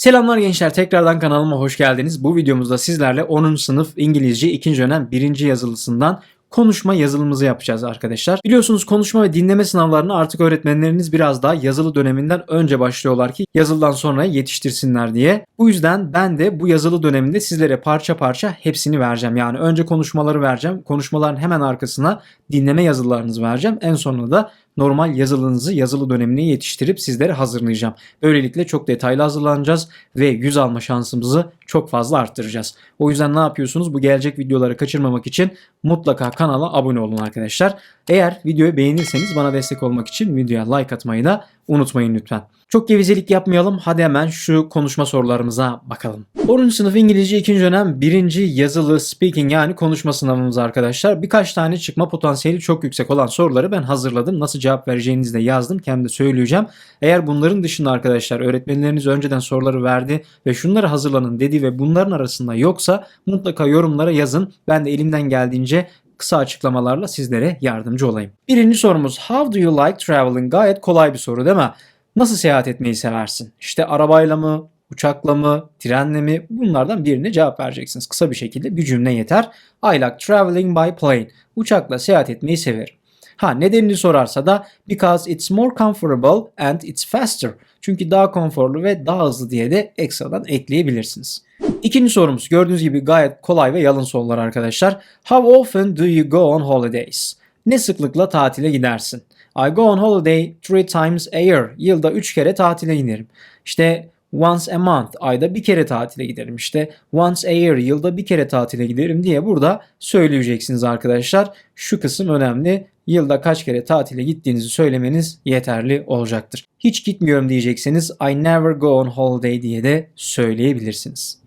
Selamlar gençler tekrardan kanalıma hoş geldiniz. Bu videomuzda sizlerle 10. sınıf İngilizce 2. dönem 1. yazılısından konuşma yazılımımızı yapacağız arkadaşlar. Biliyorsunuz konuşma ve dinleme sınavlarını artık öğretmenleriniz biraz daha yazılı döneminden önce başlıyorlar ki yazılıdan sonra yetiştirsinler diye. Bu yüzden ben de bu yazılı döneminde sizlere parça parça hepsini vereceğim. Yani önce konuşmaları vereceğim. Konuşmaların hemen arkasına dinleme yazılarınızı vereceğim. En sonunda da normal yazılınızı yazılı dönemine yetiştirip sizlere hazırlayacağım. Böylelikle çok detaylı hazırlanacağız ve yüz alma şansımızı çok fazla arttıracağız. O yüzden ne yapıyorsunuz? Bu gelecek videoları kaçırmamak için mutlaka kanala abone olun arkadaşlar. Eğer videoyu beğenirseniz bana destek olmak için videoya like atmayı da unutmayın lütfen. Çok gevezelik yapmayalım. Hadi hemen şu konuşma sorularımıza bakalım. 10. sınıf İngilizce 2. dönem 1. yazılı speaking yani konuşma sınavımız arkadaşlar. Birkaç tane çıkma potansiyeli çok yüksek olan soruları ben hazırladım. Nasıl cevap vereceğinizi de yazdım. Kendim de söyleyeceğim. Eğer bunların dışında arkadaşlar öğretmenleriniz önceden soruları verdi ve şunları hazırlanın dedi ve bunların arasında yoksa mutlaka yorumlara yazın. Ben de elimden geldiğince kısa açıklamalarla sizlere yardımcı olayım. Birinci sorumuz How do you like traveling? Gayet kolay bir soru değil mi? Nasıl seyahat etmeyi seversin? İşte arabayla mı, uçakla mı, trenle mi? Bunlardan birine cevap vereceksiniz. Kısa bir şekilde bir cümle yeter. I like traveling by plane. Uçakla seyahat etmeyi severim. Ha nedenini sorarsa da because it's more comfortable and it's faster. Çünkü daha konforlu ve daha hızlı diye de ekstradan ekleyebilirsiniz. İkinci sorumuz gördüğünüz gibi gayet kolay ve yalın sorular arkadaşlar. How often do you go on holidays? Ne sıklıkla tatile gidersin? I go on holiday three times a year. Yılda üç kere tatile giderim. İşte once a month ayda bir kere tatile giderim. İşte once a year yılda bir kere tatile giderim diye burada söyleyeceksiniz arkadaşlar. Şu kısım önemli. Yılda kaç kere tatile gittiğinizi söylemeniz yeterli olacaktır. Hiç gitmiyorum diyecekseniz I never go on holiday diye de söyleyebilirsiniz.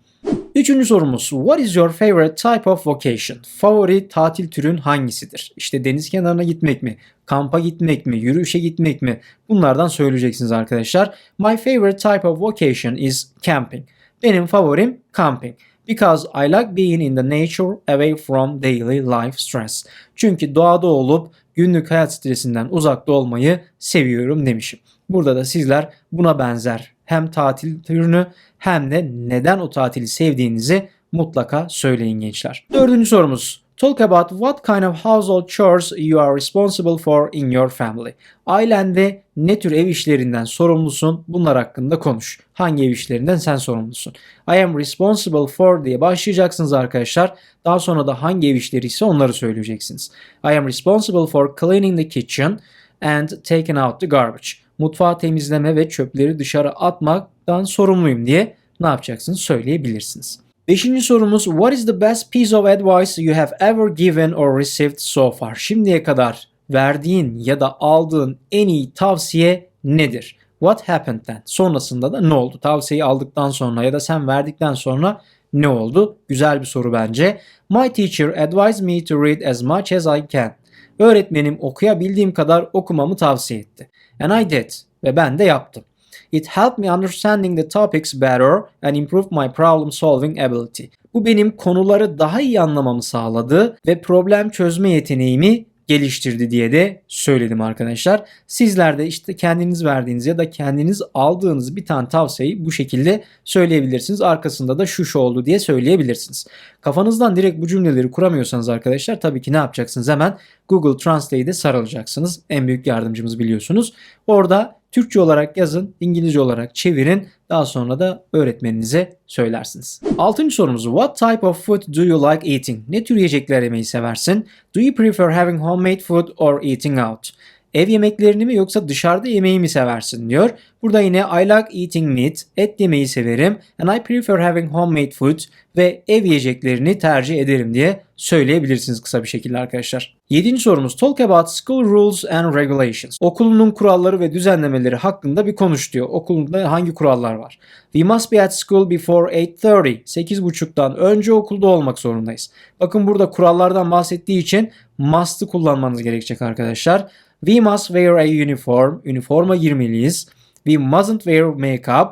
Üçüncü sorumuz. What is your favorite type of vacation? Favori tatil türün hangisidir? İşte deniz kenarına gitmek mi? Kampa gitmek mi? Yürüyüşe gitmek mi? Bunlardan söyleyeceksiniz arkadaşlar. My favorite type of vacation is camping. Benim favorim camping. Because I like being in the nature away from daily life stress. Çünkü doğada olup günlük hayat stresinden uzakta olmayı seviyorum demişim. Burada da sizler buna benzer hem tatil türünü hem de neden o tatili sevdiğinizi mutlaka söyleyin gençler. Dördüncü sorumuz. Talk about what kind of household chores you are responsible for in your family. Ailende ne tür ev işlerinden sorumlusun? Bunlar hakkında konuş. Hangi ev işlerinden sen sorumlusun? I am responsible for diye başlayacaksınız arkadaşlar. Daha sonra da hangi ev işleri ise onları söyleyeceksiniz. I am responsible for cleaning the kitchen and taking out the garbage. Mutfağı temizleme ve çöpleri dışarı atmaktan sorumluyum diye ne yapacaksınız söyleyebilirsiniz. Beşinci sorumuz What is the best piece of advice you have ever given or received so far? Şimdiye kadar verdiğin ya da aldığın en iyi tavsiye nedir? What happened'den sonrasında da ne oldu? Tavsiyeyi aldıktan sonra ya da sen verdikten sonra ne oldu? Güzel bir soru bence. My teacher advised me to read as much as I can. Öğretmenim okuyabildiğim kadar okumamı tavsiye etti. And I did. Ve ben de yaptım. It helped me understanding the topics better and improved my problem solving ability. Bu benim konuları daha iyi anlamamı sağladı ve problem çözme yeteneğimi geliştirdi diye de söyledim arkadaşlar. Sizler de işte kendiniz verdiğiniz ya da kendiniz aldığınız bir tane tavsiyeyi bu şekilde söyleyebilirsiniz. Arkasında da şu şu oldu diye söyleyebilirsiniz. Kafanızdan direkt bu cümleleri kuramıyorsanız arkadaşlar tabii ki ne yapacaksınız? Hemen Google Translate'e sarılacaksınız. En büyük yardımcımız biliyorsunuz. Orada Türkçe olarak yazın, İngilizce olarak çevirin. Daha sonra da öğretmeninize söylersiniz. Altıncı sorumuz. What type of food do you like eating? Ne tür yiyecekler yemeyi seversin? Do you prefer having homemade food or eating out? Ev yemeklerini mi yoksa dışarıda yemeği mi seversin diyor. Burada yine I like eating meat, et yemeyi severim and I prefer having homemade food ve ev yiyeceklerini tercih ederim diye söyleyebilirsiniz kısa bir şekilde arkadaşlar. Yedinci sorumuz Talk about school rules and regulations. Okulunun kuralları ve düzenlemeleri hakkında bir konuş diyor. Okulunda hangi kurallar var? We must be at school before 8.30. 8.30'dan önce okulda olmak zorundayız. Bakın burada kurallardan bahsettiği için must'ı kullanmanız gerekecek arkadaşlar. We must wear a uniform. Üniforma girmeliyiz. We mustn't wear makeup.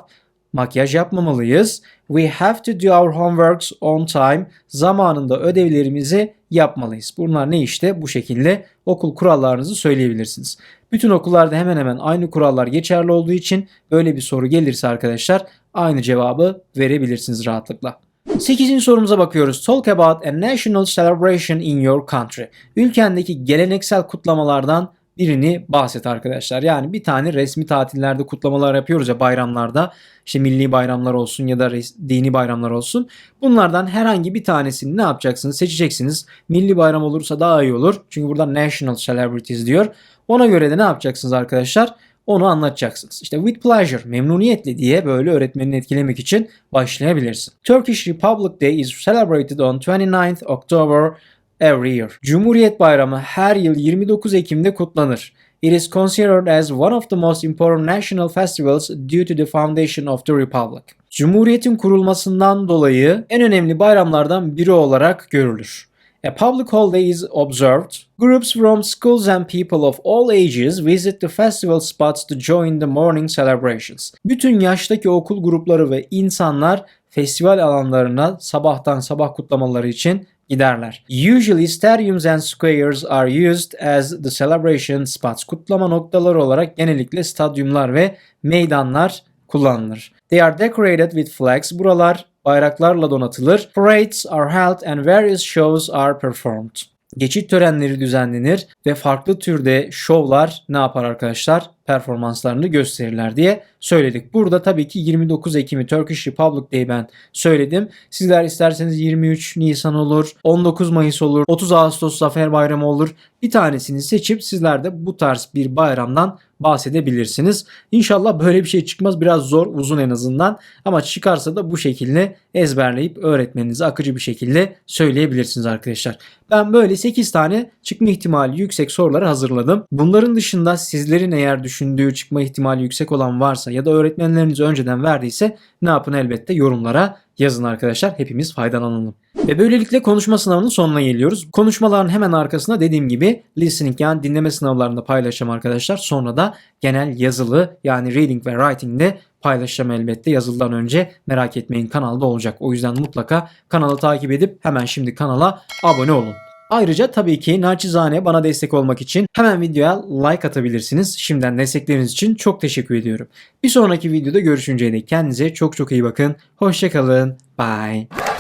Makyaj yapmamalıyız. We have to do our homeworks on time. Zamanında ödevlerimizi yapmalıyız. Bunlar ne işte? Bu şekilde okul kurallarınızı söyleyebilirsiniz. Bütün okullarda hemen hemen aynı kurallar geçerli olduğu için böyle bir soru gelirse arkadaşlar aynı cevabı verebilirsiniz rahatlıkla. 8. sorumuza bakıyoruz. Talk about a national celebration in your country. Ülkendeki geleneksel kutlamalardan birini bahset arkadaşlar. Yani bir tane resmi tatillerde kutlamalar yapıyoruz ya bayramlarda. İşte milli bayramlar olsun ya da dini bayramlar olsun. Bunlardan herhangi bir tanesini ne yapacaksınız? Seçeceksiniz. Milli bayram olursa daha iyi olur. Çünkü burada national celebrities diyor. Ona göre de ne yapacaksınız arkadaşlar? Onu anlatacaksınız. İşte with pleasure, memnuniyetle diye böyle öğretmenini etkilemek için başlayabilirsin. Turkish Republic Day is celebrated on 29th October every year. Cumhuriyet Bayramı her yıl 29 Ekim'de kutlanır. It is considered as one of the most important national festivals due to the foundation of the republic. Cumhuriyetin kurulmasından dolayı en önemli bayramlardan biri olarak görülür. A public holiday is observed. Groups from schools and people of all ages visit the festival spots to join the morning celebrations. Bütün yaştaki okul grupları ve insanlar festival alanlarına sabahtan sabah kutlamaları için giderler. Usually stadiums and squares are used as the celebration spots. Kutlama noktaları olarak genellikle stadyumlar ve meydanlar kullanılır. They are decorated with flags. Buralar bayraklarla donatılır. Parades are held and various shows are performed. Geçit törenleri düzenlenir ve farklı türde şovlar ne yapar arkadaşlar? Performanslarını gösterirler diye söyledik. Burada tabii ki 29 Ekim'i Turkish Republic Day ben söyledim. Sizler isterseniz 23 Nisan olur, 19 Mayıs olur, 30 Ağustos Zafer Bayramı olur. Bir tanesini seçip sizler de bu tarz bir bayramdan bahsedebilirsiniz. İnşallah böyle bir şey çıkmaz. Biraz zor, uzun en azından. Ama çıkarsa da bu şekilde ezberleyip öğretmeninize akıcı bir şekilde söyleyebilirsiniz arkadaşlar. Ben böyle 8 tane çıkma ihtimali yüksek soruları hazırladım. Bunların dışında sizlerin eğer düşündüğü çıkma ihtimali yüksek olan varsa ya da öğretmenleriniz önceden verdiyse ne yapın elbette yorumlara yazın arkadaşlar. Hepimiz faydalanalım. Ve böylelikle konuşma sınavının sonuna geliyoruz. Konuşmaların hemen arkasında dediğim gibi listening yani dinleme sınavlarında paylaşacağım arkadaşlar. Sonra da genel yazılı yani reading ve writing'de paylaşacağım elbette yazılıdan önce. Merak etmeyin kanalda olacak. O yüzden mutlaka kanalı takip edip hemen şimdi kanala abone olun. Ayrıca tabii ki naçizane bana destek olmak için hemen videoya like atabilirsiniz. Şimdiden destekleriniz için çok teşekkür ediyorum. Bir sonraki videoda görüşünceye dek kendinize çok çok iyi bakın. Hoşçakalın. Bye.